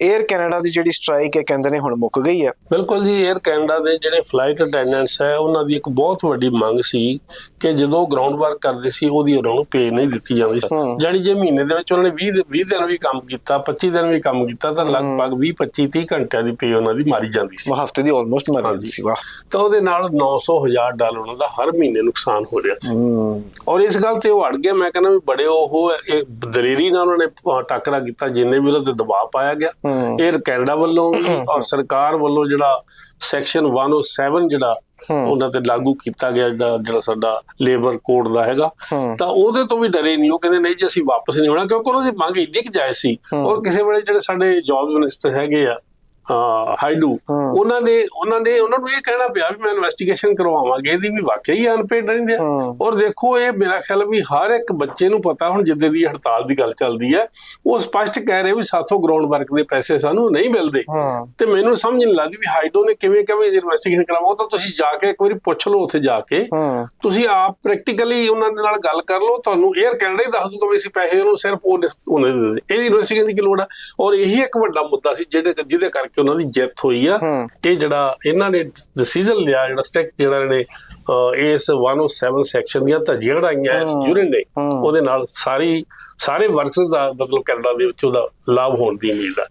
Air Canada ਦੀ ਜਿਹੜੀ strike ਹੈ ਕਹਿੰਦੇ ਨੇ ਹੁਣ ਮੁੱਕ ਗਈ ਹੈ। ਬਿਲਕੁਲ ਜੀ 에ਅਰ ਕੈਨੇਡਾ ਦੇ ਜਿਹੜੇ ਫਲਾਈਟ ਅਟੈਂਡੈਂਟਸ ਹੈ ਉਹਨਾਂ ਦੀ ਇੱਕ ਬਹੁਤ ਵੱਡੀ ਮੰਗ ਸੀ ਕਿ ਜਦੋਂ ਗਰਾਊਂਡ ਵਰਕ ਕਰਦੇ ਸੀ ਉਹਦੀ ਉਹਨਾਂ ਨੂੰ ਪੇ ਨਹੀਂ ਦਿੱਤੀ ਜਾਂਦੀ। ਜਾਣੀ ਜੇ ਮਹੀਨੇ ਦੇ ਵਿੱਚ ਉਹਨਾਂ ਨੇ 20 20 ਦਿਨ ਵੀ ਕੰਮ ਕੀਤਾ 25 ਦਿਨ ਵੀ ਕੰਮ ਕੀਤਾ ਤਾਂ ਲਗਭਗ 20 25 30 ਘੰਟਿਆਂ ਦੀ ਪੇ ਉਹਨਾਂ ਦੀ ਮਾਰੀ ਜਾਂਦੀ ਸੀ। ਹਫ਼ਤੇ ਦੀ ਆਲਮੋਸਟ ਮਰ ਜਾਂਦੀ ਸੀ ਵਾਹ। ਤਾਂ ਉਹਦੇ ਨਾਲ 900 ਹਜ਼ਾਰ ਡਾਲਰ ਉਹਨਾਂ ਦਾ ਹਰ ਮਹੀਨੇ ਨੁਕਸਾਨ ਹੋ ਰਿਹਾ ਸੀ। ਔਰ ਇਸ ਗੱਲ ਤੇ ਉਹ ਅੜ ਗਏ ਮੈਂ ਕਹਿੰਦਾ ਵੀ ਬੜੇ ਉਹ ਇਹ ਦਲੇਰੀ ਨਾਲ ਉਹਨਾਂ ਨੇ ਟਾਕਰਾ ਕੀਤਾ ਜਿੰਨੇ ਵੀ ਉਹਦੇ ਤੇ ਦਬਾਅ ਪਾਇਆ ਗਿਆ। ਹੂੰ। 에ਅਰ ਕੈਨੇਡਾ ਵੱਲੋਂ ਔਰ ਸਰਕਾਰ ਵੱਲੋਂ ਜਿਹੜਾ ਸੈਕਸ਼ਨ 107 ਜਿਹੜਾ ਉਹਨਾਂ ਤੇ ਲਾਗੂ ਕੀਤਾ ਗਿਆ ਜਿਹੜਾ ਜਿਹੜਾ ਸਾਡਾ ਲੇਬਰ ਕੋਡ ਦਾ ਹੈਗਾ। ਤਾਂ ਉਹਦੇ ਤੋਂ ਵੀ ਡਰੇ ਨਹੀਂ। ਉਹ ਕਹਿੰਦੇ ਨਹੀਂ ਜੀ ਅਸੀਂ ਵਾਪਸ ਨਹੀਂ ਹੋਣਾ ਕਿਉਂਕਿ ਉਹਨਾਂ ਦੀ ਮੰਗ ਇੰਨੀ ਕੁ ਜਾਇਜ਼ ਸੀ। ਔਰ ਕਿਸੇ ਵੇਲੇ ਜਿਹੜੇ ਸਾਡੇ ਜੌਬ ਮਿਨਿਸਟਰ ਹੈਗੇ ਆ ਹਾਈਡੂ ਉਹਨਾਂ ਨੇ ਉਹਨਾਂ ਨੇ ਉਹਨਾਂ ਨੂੰ ਇਹ ਕਹਿਣਾ ਪਿਆ ਵੀ ਮੈਂ ਇਨਵੈਸਟੀਗੇਸ਼ਨ ਕਰਵਾਵਾਂਗੇ ਇਹਦੀ ਵੀ ਵਾਕਿਆ ਹੀ ਅਨਪੇਡ ਰਹਿੰਦੇ ਆ ਹੂੰ। ਔਰ ਦੇਖੋ ਇਹ ਮੇਰਾ ਖਿਆਲ ਵੀ ਹਰ ਇੱਕ ਬੱਚੇ ਨੂੰ ਪਤਾ ਹੁਣ ਜਿੱਦੇ ਦੀ ਹੜਤਾਲ ਦੀ ਗੱਲ ਚੱਲਦੀ ਹੈ ਉਹ ਸਪਸ਼ਟ ਕਹਿ ਰਹੇ ਵੀ ਸਾਥੋਂ ਗਰਾਊਂਡ ਵਰਕ ਦੇ ਪੈਸੇ ਸਾਨੂੰ ਨਹੀਂ ਮਿਲਦੇ। ਹਾਂ। ਤੇ ਮੈਨੂੰ ਸਮਝ ਨਹੀਂ ਲੱਗਦੀ ਵੀ ਹਾਈਡੋ ਨੇ ਕਿਵੇਂ ਕਿਵੇਂ ਇਨਵੈਸਟੀਗੇਸ਼ਨ ਕਰਾਵਾ। ਤਾਂ ਤੁਸੀਂ ਜਾ ਕੇ ਇੱਕ ਵਾਰੀ ਪੁੱਛ ਲਓ ਉੱਥੇ ਜਾ ਕੇ। ਹਾਂ। ਤੁਸੀਂ ਆਪ ਪ੍ਰੈਕਟੀਕਲੀ ਉਹਨਾਂ ਦੇ ਨਾਲ ਗੱਲ ਕਰ ਲਓ ਤੁਹਾਨੂੰ 에ਅਰ ਕੈਨੇਡਾ ਹੀ ਦੱਸ ਦੂਗਾ ਵੀ ਅਸੀਂ ਪੈਸੇ ਉਹਨੂੰ ਸਿਰਫ ਉਹ ਉਹਨੇ ਦੇ ਇਹਦੀ ਇਨਵੈਸਟੀਗੇਸ਼ਨ ਦੀ ਕੀ ਲੋੜ ਆ? ਔਰ ਇਹੀ ਇੱਕ ਵੱਡਾ ਮੁੱਦਾ ਸੀ ਜਿਹੜੇ ਜਿਹਦੇ ਕਰਕੇ ਉਹਨਾਂ ਦੀ ਜਿੱਤ ਹੋਈ ਆ। ਇਹ ਜਿਹੜਾ ਇਹਨਾਂ ਨੇ ਡਿਸੀਜਨ ਲਿਆ ਜਿਹੜਾ ਸਟੈਕ ਜਿਹੜਾ ਨੇ ਇਸ 107 ਸੈਕਸ਼ਨ ਦੀਆਂ ਧੱਜੀਆਂ ਉਡਾਈਆਂ ਇਸ ਯੂਨੀਅਨ ਨੇ। ਉਹਦੇ ਨਾਲ ਸਾਰੀ ਸਾਰੇ ਵਰਕਰਸ ਦਾ ਮਤਲਬ ਕੈਨੇਡਾ ਦੇ ਵਿੱਚ ਉਹਦਾ ਲਾਭ ਹੋਣ ਦੀ ਉਮੀਦ ਆ